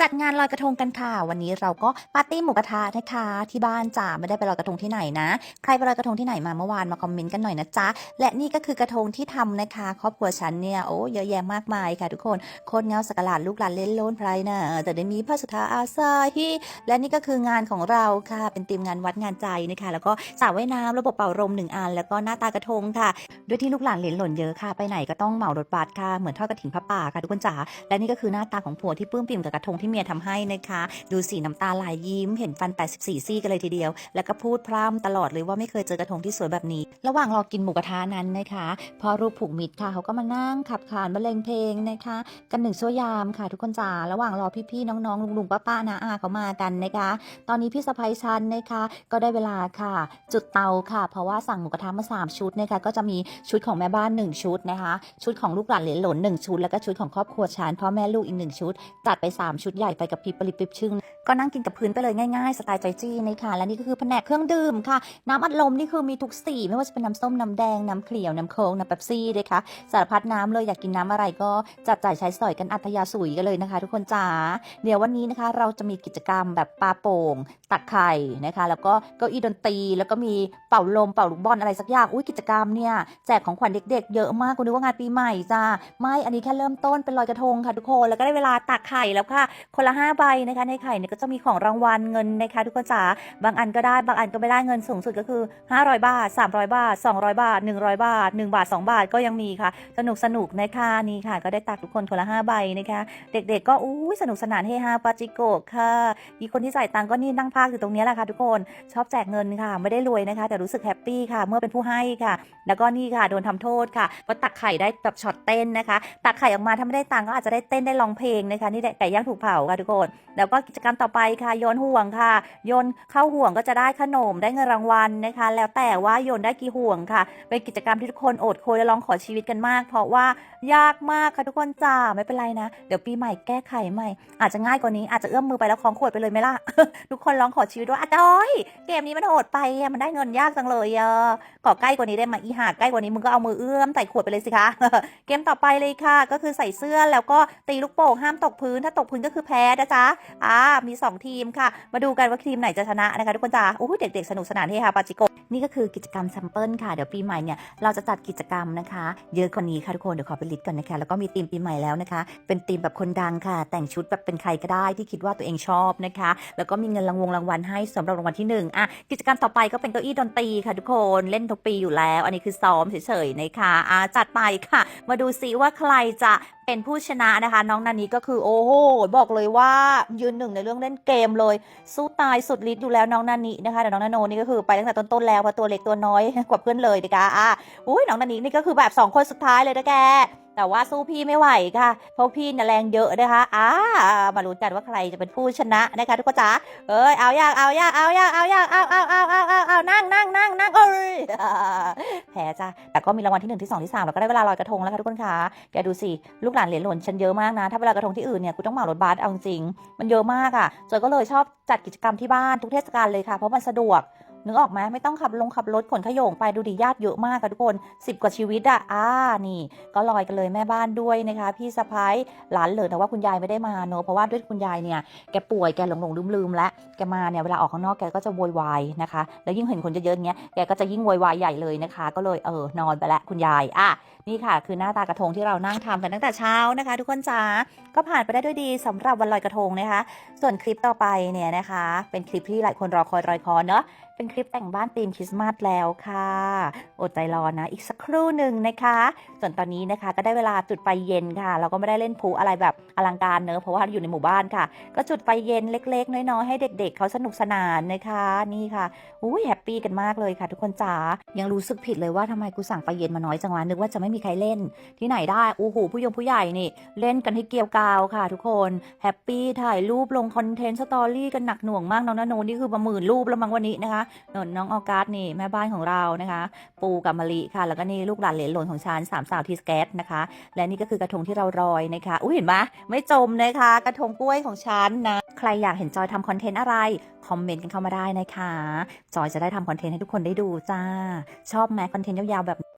จัดงานลอยกระทงกันค่ะ วันนี้เราก็ปาร์ตี้หมูกระทะนะคะ ที่บ้านจ้าไม่ได้ไปลอยกระทงที่ไหนนะ ใครไปลอยกระทงที่ไหนมาเมื่อวานมาคอมเมนต์กันหน่อยนะจ๊ะ และนี่ก็คือกระทงที่ทำนะคะ ครอบครัวฉันเนี่ยโอ้เยอะแยะมากมายค่ะทุกคนโคตรเงาสกหลาดลูกหลานเล่นโลนไพรนะแต่ได้มีพระสุธาอาซาฮีและนี่ก็คืองานของเราค่ะ เป็นทีมงานวัดงานใจนะคะ แล้วก็สระว่ายน้ำระบบเป่าลมหนึ่งอัน แล้วก็หน้าตากระทงค่ะด้วยที่ลูกหลานเหรียญหล่นเยอะค่ะไปไหนก็ต้องเหมารถบัสค่ะเหมือนทอดกระถิ่นพระป่าค่ะทุกคนจ๋าและนี่ก็คือหน้าตาของผัวที่ปื้มปิ่มกับกระทงที่เมียทำให้นะคะ ดูสีน้ำตาลายยิ้ม เห็นฟัน 84 ซี่กันเลยทีเดียว แล้วก็พูดพร่ำตลอดเลยว่าไม่เคยเจอกระทงที่สวยแบบนี้ ระหว่างรอกินหมูกระทะนั้นนะคะพอรูปผูกมิตรค่ะเขาก็มานั่งขับขานบรรเลงเพลงนะคะ กันหนึ่งชั่วยามค่ะ ทุกคนจ๋าระหว่างรอพี่ๆน้องๆลุงๆป้าๆนาอาเขามากันนะคะ ตอนนี้พี่สะพ้ยชันนะคะ ก็ได้เวลาค่ะ จุดเตาค่ะ เพราะว่าสั่งหมูกระทะมาสามชุดนะคะก็จะมีชุดของแม่บ้านหนึ่งชุดนะคะ ชุดของลูกหลานเหลนหลนหนึ่งชุดแล้วก็ชุดของครอบครัวชานพ่อแม่ลูกอีกหนึ่งชุดจัดไป 3 ชุดุดใหญ่ไปกับพริบปริบปริบชึ่งก็นั่งกินกับพื้นไปเลยง่ายๆ สไตล์ใจจี้นะคะและนี่ก็คือแผนกเครื่องดื่มค่ะ น้ำอัดลมนี่คือมีทุกสีไม่ว่าจะเป็นน้ำส้ม น้ำแดง น้ำเขียว น้ำโค้งน้ำเป๊ปซี่นะคะสารพัดน้ำเลยอยากกินน้ำอะไรก็จัดจ่ายใช้สอยกันอัธยาสุยกันเลยนะคะ ทุกคนจ๋าเดี๋ยววันนี้นะคะ เราจะมีกิจกรรมแบบปาโป่ง ตักไข่นะคะ แล้วก็เก้าอี้ดนตรีแล้วก็มีเป่าลมเป่าลูกบอลอะไรสักอย่างอุ้ยกิจกรรมเนี่ยแจกของขวัญเด็ก ๆ เยอะมากกูนึกว่างานปีใหม่จ้าไม่อันนี้แค่เริ่มต้นเป็นลอยกระทงค่ะทุกคนแล้วก็ได้เวลาตักไข่แล้วค่ะคนละ5ใบนะคะในไข่เนี่ยก็จะมีของรางวัลเงินนะคะทุกคนจ๋าบางอันก็ได้บางอันก็ไม่ได้เงินสูงสุดก็คือ 500 บาท 300 บาท 200 บาท 100 บาท 1 บาท 2 บาทก็ยังมีค่ะ สนุกสนุกนะคะนี่ค่ะ ก็ได้ตักทุกคนคนละ5ใบนะคะเด็กๆก็อู้ยสนุกสนานเฮฮาปาจิโกะค่ะอีคนที่จ่ายตังก็นี่นั่งพากอยู่ตรงนี้แหละค่ะทุกคนชอบแจกเงินค่ะ ไม่ได้รวยนะคะ แต่รู้สึกแฮปปี้ค่ะ เมื่อเป็นผู้ให้ค่ะ แล้วก็นี่ค่ะโดนทำโทษค่ะเพราะตักไข่ได้แบบช็อตเต้นนะคะ ตักไข่ออกมาถ้าไม่ได้ตังก็อาจจะได้เต้นได้ร้องเพลงนะคะนี่แหละไก่ย่างถูกเผาค่ะทุกคน แล้วก็กิจกรรมต่อไปค่ะโยนห่วงค่ะ โยนเข้าห่วงก็จะได้ขนมได้เงินรางวัลนะคะ แล้วแต่ว่าโยนได้กี่ห่วงค่ะ เป็นกิจกรรมที่ทุกคนโอดโคยและร้องขอชีวิตกันมาก เพราะว่ายากมากค่ะทุกคนจ้าไม่เป็นไรนะ เดี๋ยวปีใหม่แก้ไขใหม่ อาจจะง่ายกว่านี้อาจจะเอื้อมมือไปแล้วคล้องขวดไปเลยไหมล่ะทุกคนร้องขอชีวิตว่าอาจอยเกมนี้มันโหดไปมันได้เงินยากจังเลยเอะขอใกล้กว่านี้ได้ไหมอีหาใกล้กว่านี้มึงก็เอามือเอื้อมใส่ขวดไปเลยสิคะเกมต่อไปเลยค่ะ ก็คือใส่เสื้อแล้วก็ตีลูกโป่งห้ามตกพื้นถ้าตกพื้นก็คือือแพ้นะจ๊ะอ่ามี 2 ทีมค่ะ มาดูกันว่าทีมไหนจะชนะนะคะทุกคนจ้าโอ้เด็กๆ สนุกสนานเฮฮาปาจิโกนี่ก็คือกิจกรรมแซมเปิลค่ะ เดี๋ยวปีใหม่เนี่ยเราจะจัดกิจกรรมนะคะ เยอะกว่านี้ค่ะทุกคน เดี๋ยวขอไปลิสต์ก่อนนะคะ แล้วก็มีทีมปีใหม่แล้วนะคะ เป็นทีมแบบคนดังค่ะ แต่งชุดแบบเป็นใครก็ได้ที่คิดว่าตัวเองชอบนะคะ แล้วก็มีเงินรางวงรางวัลให้สำหรับรางวัลที่หนึ่งอะกิจกรรมต่อไปก็เป็นเก้าอี้ดนตรีค่ะทุกคนเล่นทุกปีอยู่แล้ว อันนี้คือซ้อมเฉยๆนะคะอ่าจัดไปค่ะ มาดูซิว่าใครจะ เป็นผู้ชนะนะคะ น้องนันนี้ก็คือโอ้โหบอกเลยว่ายืนหนึ่งในเรื่องเล่นเกมเลย สู้ตายสุดฤทธิ์อยู่แล้วน้องนันนี้นะคะแต่น้องนาโนนี่ก็คือไปตั้งแต่ต้นๆแล้วเพราะตัวเล็กตัวน้อยกว่าเพื่อนเลยนะคะอะอุ้ยน้องนันนี้นี่ก็คือแบบสองคนสุดท้ายเลยนะแก แต่ว่าสู้พี่ไม่ไหวค่ะ เพราะพี่นแรงเยอะนะคะอ่ามาลุ้นกันว่าใครจะเป็นผู้ชนะนะคะทุกคนจ๋าเอ้ยเอายากเอายากเอายากเอายากเอาเอาเอาเอาเอาเอานั่งนั่งนั่งนั่งเอ้ยแพ้จ้ะแต่ก็มีรางวัลที่หนึ่งที่สองที่สามแล้วก็ได้เวลาลอยกระทงแล้วค่ะทุกคนคะแกดูสิลูกหลานเหรียญหล่นฉันเยอะมากนะ ถ้าเวลากระทงที่อื่นเนี่ยกูต้องเหมารถบัสเอาจริงมันเยอะมากอะจอยก็เลยชอบจัดกิจกรรมที่บ้านทุกเทศกาลเลยค่ะ เพราะมันสะดวก นึกออกไหมไม่ต้องขับลงขับรถขนขยงไปดูดิญาติเยอะมากค่ะทุกคนสิบกว่าชีวิตอะอ่านี่ ก็ลอยกันเลยแม่บ้านด้วยนะคะ พี่สะพ้ายหลานเหลินแต่ว่าคุณยายไม่ได้มาเนอะเพราะว่าด้วยคุณยายเนี่ยแกป่วยแกหลงหลงลืมลืมแล้วแกมาเนี่ยเวลาออกข้างนอกแกก็จะโวยวายนะคะ แล้วยิ่งเห็นคนเยอะๆอย่างเงี้ยแกก็จะยิ่งโวยวายใหญ่เลยนะคะ ก็เลยเออนอนไปล้วคุณยายอะนี่ค่ะ คือหน้าตากระทงที่เรานั่งทำกันตั้งแต่เช้านะคะ ทุกคนจ๋าก็ผ่านไปได้ด้วยดีสำหรับวันลอยกระทงนะคะ ส่วนคลิปต่อไปเนี่ยนะคะ เป็นคลิปที่หลายคนรอคอยรอยคอเนอะเป็นคลิปแต่งบ้านธีมคริสต์มาสแล้วค่ะ อดใจรอนะ อีกสักครู่หนึ่งนะคะ ส่วนตอนนี้นะคะก็ได้เวลาจุดไฟเย็นค่ะ เราก็ไม่ได้เล่นพลุอะไรแบบอลังการเนอะเพราะว่าอยู่ในหมู่บ้านค่ะ ก็จุดไฟเย็นเล็ก ๆ น้อยๆให้เด็ก ๆ เขาสนุกสนานนะคะนี่ค่ะอุ้ยแฮปปี้กันมากเลยค่ะ ทุกคนจ๋ายังรู้สึกผิดเลยว่าทำไมกูสั่งไฟเย็นมาน้อยจังวะนึกว่าจะไม่มีใครเล่น ที่ไหนได้โอ้โหผู้ยงผู้ใหญ่นี่ เล่นกันให้เกลียวกาวค่ะ ทุกคนแฮปปี้ถ่ายรูปลงคอนเทนต์สตอรี่กันหนักหน่วงมากน้องนโนนี่คือประหมื่นรูปแล้วมั้งวันนี้นะคะนนน้องออกัสนี่แม่บ้านของเรานะคะ ปูกับมะลิค่ะ แล้วก็นี่ลูกหลานเหลนหลนของฉันสามสาวทีสแกตนะคะ และนี่ก็คือกระทงที่เรารอยนะคะอุ้ยเห็นไหมไม่จมนะคะ กระทงกล้วยของฉันนะ ใครอยากเห็นจอยทำคอนเทนต์อะไรคอมเมนต์กันเข้ามาได้นะคะ จอยจะได้ทำคอนเทนต์ให้ทุกคนได้ดูจ้า ชอบไหมคอนเทนต์ยาวๆแบบ